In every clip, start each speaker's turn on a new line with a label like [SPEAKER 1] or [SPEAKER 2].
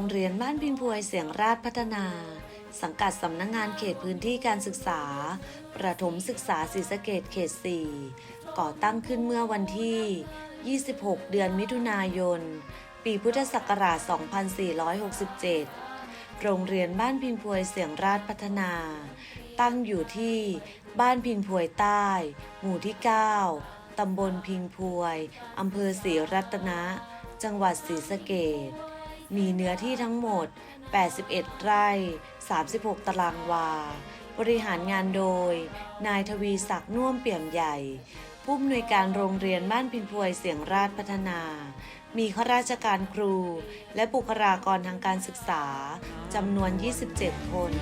[SPEAKER 1] งเรียนบ้านพิงพวยเสียงราชพัฒนา สังกัดสำนักงงานเขตพื้นที่การศึกษา ประถมศึกษาศรีสะเกดเขต 4 ก่อตั้งขึ้นเมื่อวันที่ 26 เดือนมิถุนายน ปีพุทธศักราช 2467 โรงเรียนบ้านพิงพวยเสียงราชพัฒนา ตั้งอยู่ที่บ้านพิงพวยใต้ หมู่ที่ 9 ตำบลพิงพวย อำเภอศรีรัตนะ จังหวัดศรีสะเกด มีเนื้อที่ทั้งหมด 81 ไร่ 36 ตารางวา บริหารงานโดย นายทวีศักดิ์น่วมเปี่ยมใหญ่ ผู้อำนวยการโรงเรียนบ้านพินพวยเสียงราชพัฒนา มีข้าราชการครู และบุคลากรทางการศึกษาจำนวน 27 คน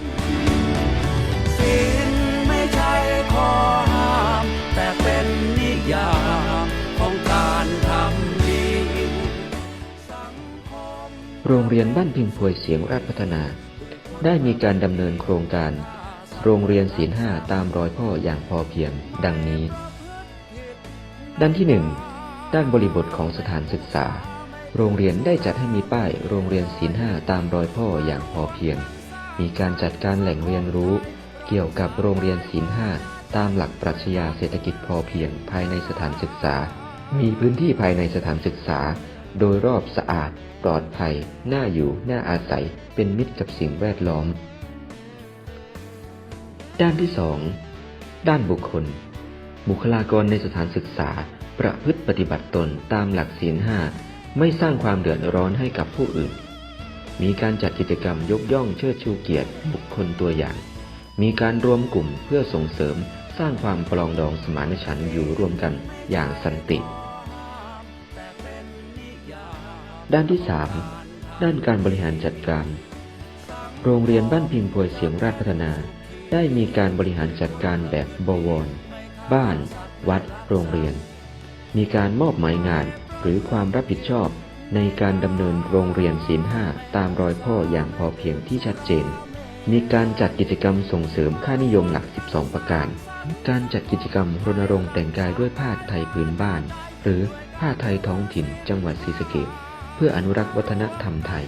[SPEAKER 2] โรงเรียนบ้านพิงพวยเสียงราชพัฒนา ได้มีการดำเนินโครงการ โรงเรียนศีลห้าตามรอยพ่ออย่างพอเพียง ดังนี้ ด้านที่หนึ่งด้านบริบทของสถานศึกษา โรงเรียนได้จัดให้มีป้ายโรงเรียนศีลห้าตามรอยพ่ออย่างพอเพียง มีการจัดการแหล่งเรียนรู้ เกี่ยวกับโรงเรียนศีลห้าตามหลักปรัชญาเศรษฐกิจพอเพียงภายในสถานศึกษา มีพื้นที่ภายในสถานศึกษา โดยรอบสะอาด ปลอดภัย น่าอยู่ น่าอาศัย เป็นมิตรกับสิ่งแวดล้อม ด้านที่สองด้านบุคคล บุคลากรในสถานศึกษา ประพฤติปฏิบัติตนตามหลักศีลห้าไม่สร้างความเดือดร้อนให้กับผู้อื่น มีการจัดกิจกรรมยกย่องเชิดชูเกียรติบุคคลตัวอย่าง มีการรวมกลุ่มเพื่อส่งเสริมสร้างความปรองดองสมานฉันท์อยู่ร่วมกันอย่างสันติ ด้านที่ 3 ด้านการบริหารจัดการ โรงเรียนบ้านพิงพวยเสียงราชพัฒนา ได้มีการบริหารจัดการแบบบวร บ้าน วัด โรงเรียน มีการมอบหมายงานหรือความรับผิดชอบในการดำเนินโรงเรียนศีลห้าตามรอยพ่ออย่างพอเพียงที่ชัดเจน มีการจัดกิจกรรมส่งเสริมค่านิยมหลัก 12 ประการ การจัดกิจกรรมรณรงค์แต่งกายด้วยผ้าไทยพื้นบ้าน หรือผ้าไทยท้องถิ่นจังหวัดศรีสะเกษ พื่ออนุรักษ์วัฒนธรรมไทย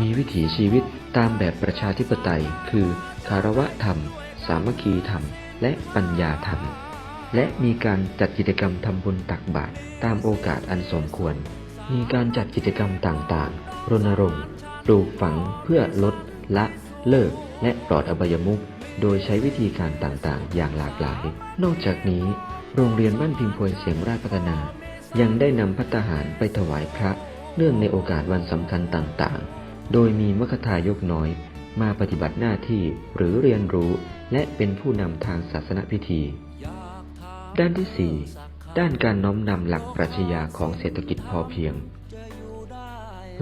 [SPEAKER 2] มีวิถีชีวิตตามแบบประชาธิปไตย คือ คารวะธรรม สามัคคีธรรม และปัญญาธรรม และมีการจัดกิจกรรมทำบุญตักบาตรตามโอกาสอันสมควร มีการจัดกิจกรรมต่างๆ รณรงค์ปลูกฝังเพื่อลด ละเลิก และปลอดอบายมุขโดยใช้วิธีการต่างๆ อย่างหลากหลาย นอกจากนี้ โรงเรียนบ้านพิมพวยเสียงราชพัฒนา ยังได้นำพัตหารไปถวายพระ เนื่องในโอกาสวันสำคัญต่างๆ โดยมีมคทายกน้อยมาปฏิบัติหน้าที่หรือเรียนรู้และเป็นผู้นำทางศาสนพิธี ด้านที่ 4 ด้านการน้อมนำหลักปรัชญาของเศรษฐกิจพอเพียง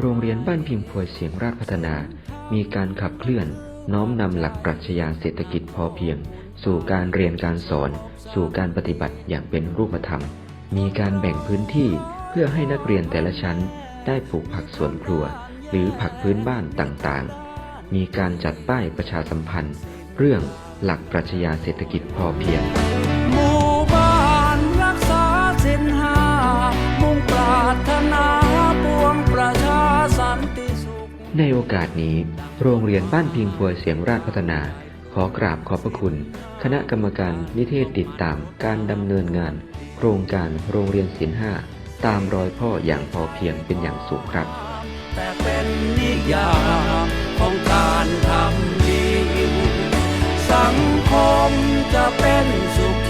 [SPEAKER 2] โรงเรียนบ้านพิมพ์พวยเสียงราชพัฒนา มีการขับเคลื่อนน้อมนำหลักปรัชญาเศรษฐกิจพอเพียง สู่การเรียนการสอน สู่การปฏิบัติอย่างเป็นรูปธรรม มีการแบ่งพื้นที่เพื่อให้นักเรียนแต่ละชั้น ได้ปลูกผักสวนครัว หรือผักพื้นบ้านต่างๆ มีการจัดป้ายประชาสัมพันธ์ เรื่องหลักปรัชญาเศรษฐกิจพอเพียง
[SPEAKER 3] หมู่บ้านรักษาสินห้ามุ่งปรารถนาปวงประชาสันติสุข
[SPEAKER 2] ในโอกาสนี้ โรงเรียนบ้านพิงพวยเสียงราชพัฒนา ขอกราบขอบพระคุณ คณะกรรมการนิเทศติดตามการดำเนินงาน โครงการโรงเรียนศิลห้า ตามรอยพ่ออย่างพอเพียงเป็นอย่างสูงครับ
[SPEAKER 3] แต่เป็นนิยามของการทำดี สังคมจะเป็นสุข